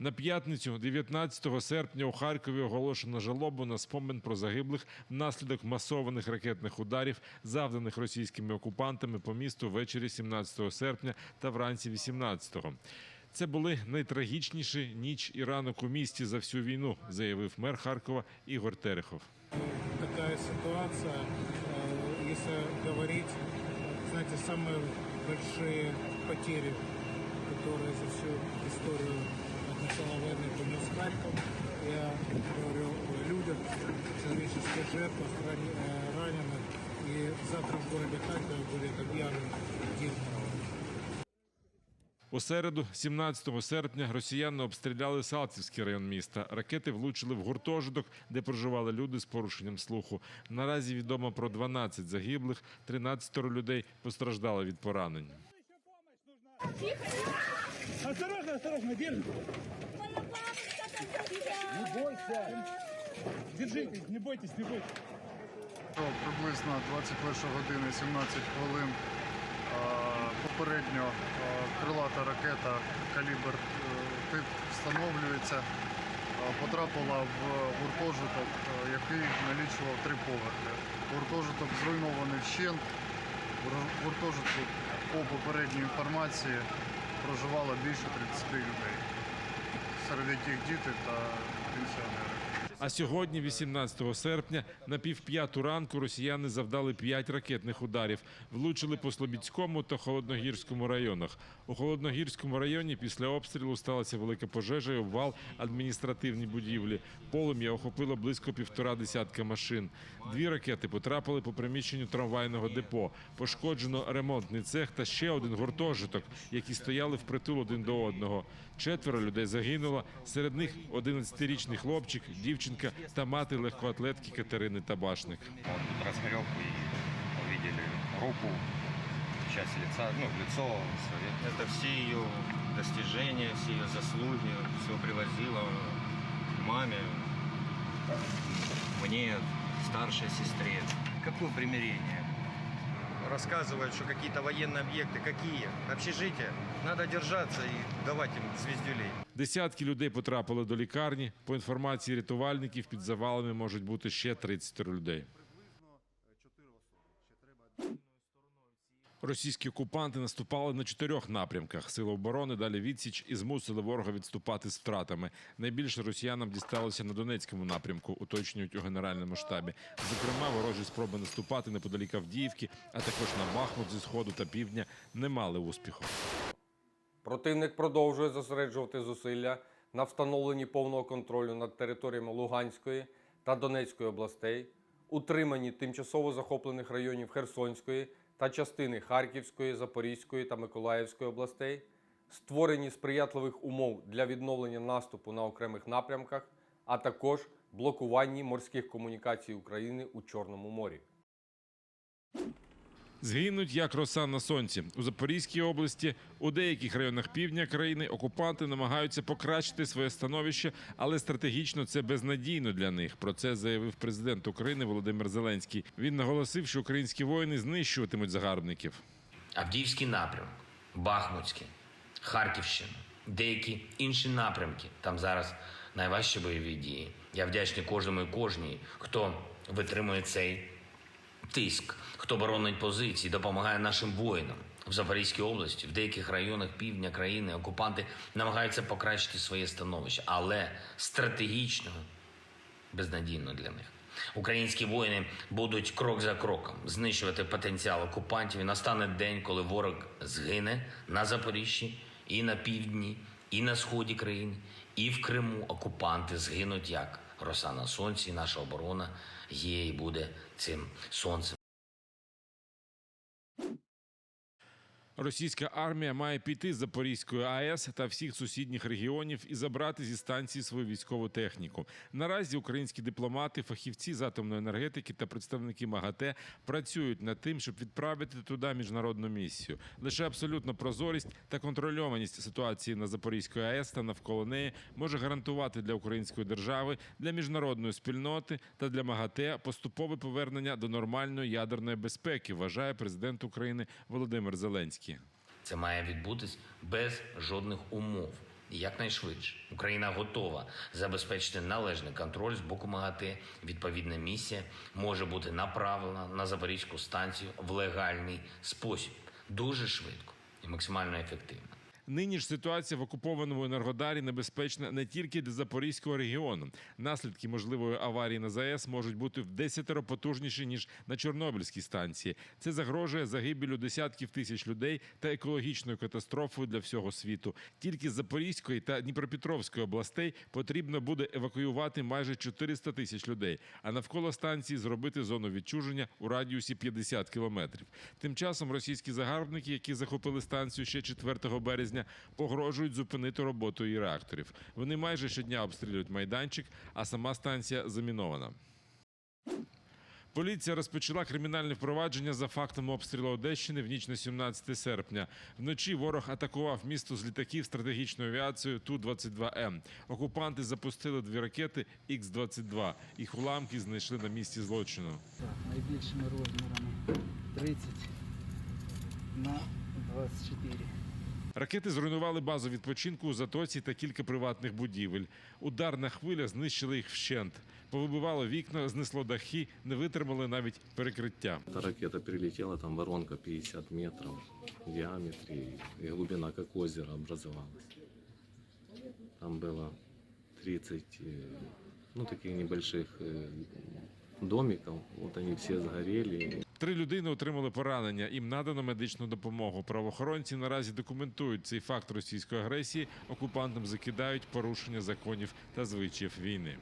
На п'ятницю, 19 серпня, у Харкові оголошено жалобу на спомин про загиблих внаслідок масованих ракетних ударів, завданих російськими окупантами по місту ввечері 17 серпня та вранці 18-го. Це були найтрагічніші ніч і ранок у місті за всю війну, заявив мер Харкова Ігор Терехов. такая ситуация, э, если говорить, знаете, самые большие потери, которые за всю историю от начала войны понес Харьков, я говорю о людях, человеческих жертвах, рани- э, раненых. И завтра в городе Харькове будет объявлен День У середу, 17 серпня, росіяни обстріляли Салтівський район міста. Ракети влучили в гуртожиток, де проживали люди з порушенням слуху. Наразі відомо про 12 загиблих, 13 людей постраждали від поранень. Осторожно, осторожно, держи. Не бойся. Держитесь, не бойтесь, не бойтесь. Приблизно 21 години 17 хвилин попередньо крилата ракета калібр е, тип встановлюється, потрапила в гуртожиток, е, який налічував три поверхи. Гуртожиток зруйнований вщент. В гуртожитку по попередній інформації проживало більше 30 людей, серед яких діти та пенсіонери. А сьогодні, 18 серпня, на півп'яту ранку росіяни завдали п'ять ракетних ударів. Влучили по Слобідському та Холодногірському районах. У Холодногірському районі після обстрілу сталася велика пожежа і обвал адміністративні будівлі. Полум'я охопило близько півтора десятка машин. Дві ракети потрапили по приміщенню трамвайного депо. Пошкоджено ремонтний цех та ще один гуртожиток, які стояли впритул один до одного. Четверо людей загинуло. Серед них 11-річний хлопчик, дівчинка та мати легкоатлетки Катерини Табашник. Вот тут расхлебку и увидели руку, часть лица, ну, лицо своє. Это все ее достижения, все ее заслуги, все привозила маме, мне, старшей сестре. Какое примирение? Рассказывают, что какие-то военные объекты. Какие? Общежития. Надо держаться и давать им звездюлей. Десятки людей потрапили до лікарні. По інформації рятувальників, під завалами можуть бути ще 30 людей. Російські окупанти наступали на чотирьох напрямках. Сили оборони далі відсіч і змусили ворога відступати з втратами. Найбільше росіянам дісталося на Донецькому напрямку, уточнюють у генеральному штабі. Зокрема, ворожі спроби наступати неподалік Авдіївки, а також на Бахмут зі сходу та півдня не мали успіху. Противник продовжує зосереджувати зусилля на встановленні повного контролю над територіями Луганської та Донецької областей, утриманні тимчасово захоплених районів Херсонської та частини Харківської, Запорізької та Миколаївської областей, створенні сприятливих умов для відновлення наступу на окремих напрямках, а також блокуванні морських комунікацій України у Чорному морі. Згинуть як роса на сонці у Запорізькій області. У деяких районах півдня країни окупанти намагаються покращити своє становище, але стратегічно це безнадійно для них. Про це заявив президент України Володимир Зеленський. Він наголосив, що українські воїни знищуватимуть загарбників. Авдіївський напрямок, Бахмутський, Харківщина, деякі інші напрямки. Там зараз найважчі бойові дії. Я вдячний кожному і кожній, хто витримує цей тиск, хто боронить позиції, допомагає нашим воїнам. В Запорізькій області, в деяких районах півдня країни окупанти намагаються покращити своє становище, але стратегічно безнадійно для них. Українські воїни будуть крок за кроком знищувати потенціал окупантів. І настане день, коли ворог згине на Запоріжжі, і на півдні, і на сході країни, і в Криму. Окупанти згинуть як роса на сонці. Наша оборона є і буде цим сонцем. Російська армія має піти з Запорізької АЕС та всіх сусідніх регіонів і забрати зі станції свою військову техніку. Наразі українські дипломати, фахівці з атомної енергетики та представники МАГАТЕ працюють над тим, щоб відправити туди міжнародну місію. Лише абсолютна прозорість та контрольованість ситуації на Запорізької АЕС та навколо неї може гарантувати для української держави, для міжнародної спільноти та для МАГАТЕ поступове повернення до нормальної ядерної безпеки. Вважає президент України Володимир Зеленський. Це має відбутись без жодних умов, і якнайшвидше. Україна готова забезпечити належний контроль з боку МАГАТЕ. Відповідна місія може бути направлена на Запорізьку станцію в легальний спосіб, дуже швидко і максимально ефективно. Нині ж ситуація в окупованому Енергодарі небезпечна не тільки для Запорізького регіону. Наслідки можливої аварії на ЗАЕС можуть бути в десятеро потужніші ніж на Чорнобильській станції. Це загрожує загибелю десятків тисяч людей та екологічною катастрофою для всього світу. Тільки з Запорізької та Дніпропетровської областей потрібно буде евакуювати майже 400 тисяч людей, а навколо станції зробити зону відчуження у радіусі 50 кілометрів. Тим часом російські загарбники, які захопили станцію ще 4 березня, погрожують зупинити роботу її реакторів. Вони майже щодня обстрілюють майданчик, а сама станція замінована. Поліція розпочала кримінальне впровадження за фактами обстрілу Одещини в ніч на 17 серпня. Вночі ворог атакував місто з літаків стратегічною авіацією Ту-22М. Окупанти запустили дві ракети Х-22. Їх уламки знайшли на місці злочину. найбільшими розмірами 30 на 24. Ракети зруйнували базу відпочинку у затоці та кілька приватних будівель. Ударна хвиля знищила їх вщент. Повибивало вікна, знесло дахи, не витримали навіть перекриття. Эта ракета прилетела, там воронка 50 метров в диаметре, и глубина как озеро образовалась. Там было 30, э, ну, таких небольших э, домиков, вот они все сгорели. Три людини отримали поранення. Їм надано медичну допомогу. Правоохоронці наразі документують цей факт російської агресії. Окупантам закидають порушення законів та звичаїв війни.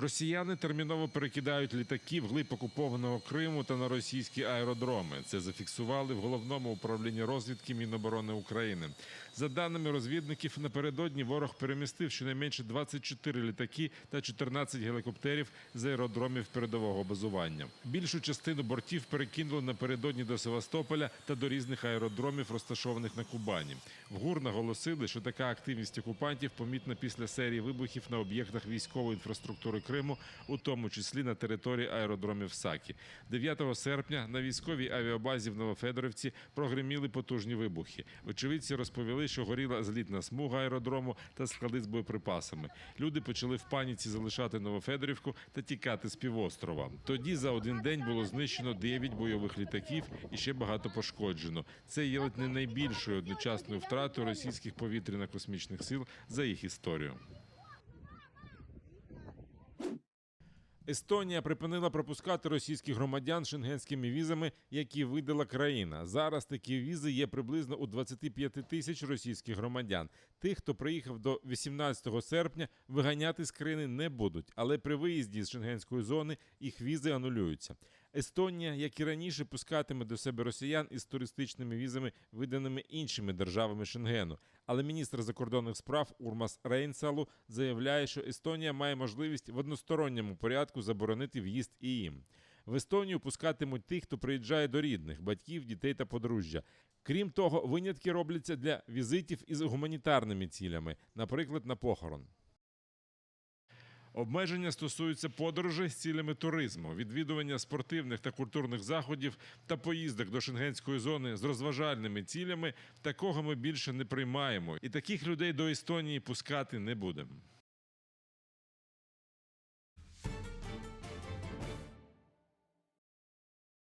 Росіяни терміново перекидають літаки в глиб окупованого Криму та на російські аеродроми. Це зафіксували в головному управлінні розвідки Міноборони України. За даними розвідників, напередодні ворог перемістив щонайменше 24 літаки та 14 гелікоптерів з аеродромів передового базування. Більшу частину бортів перекинули напередодні до Севастополя та до різних аеродромів, розташованих на Кубані. В ГУР наголосили, що така активність окупантів помітна після серії вибухів на об'єктах військової інфраструктури Криму, у тому числі на території аеродромів Сакі. 9 серпня на військовій авіабазі в Новофедорівці прогреміли потужні вибухи. Очевидці розповіли, що горіла злітна смуга аеродрому та склади з боєприпасами. Люди почали в паніці залишати Новофедорівку та тікати з півострова. Тоді за один день було знищено 9 бойових літаків і ще багато пошкоджено. Це є ледь не найбільшою одночасною втратою російських повітряно-космічних сил за їх історію. Естонія припинила пропускати російських громадян шенгенськими візами, які видала країна. Зараз такі візи є приблизно у 25 тисяч російських громадян. Тих, хто приїхав до 18 серпня, виганяти з країни не будуть, але при виїзді з шенгенської зони їх візи анулюються. Естонія, як і раніше, пускатиме до себе росіян із туристичними візами, виданими іншими державами Шенгену. Але міністр закордонних справ Урмас Рейнсалу заявляє, що Естонія має можливість в односторонньому порядку заборонити в'їзд і їм. В Естонію пускатимуть тих, хто приїжджає до рідних, батьків, дітей та подружжя. Крім того, винятки робляться для візитів із гуманітарними цілями, наприклад, на похорон. Обмеження стосуються подорожей з цілями туризму, відвідування спортивних та культурних заходів та поїздок до шенгенської зони з розважальними цілями. Такого ми більше не приймаємо, і таких людей до Естонії пускати не будемо.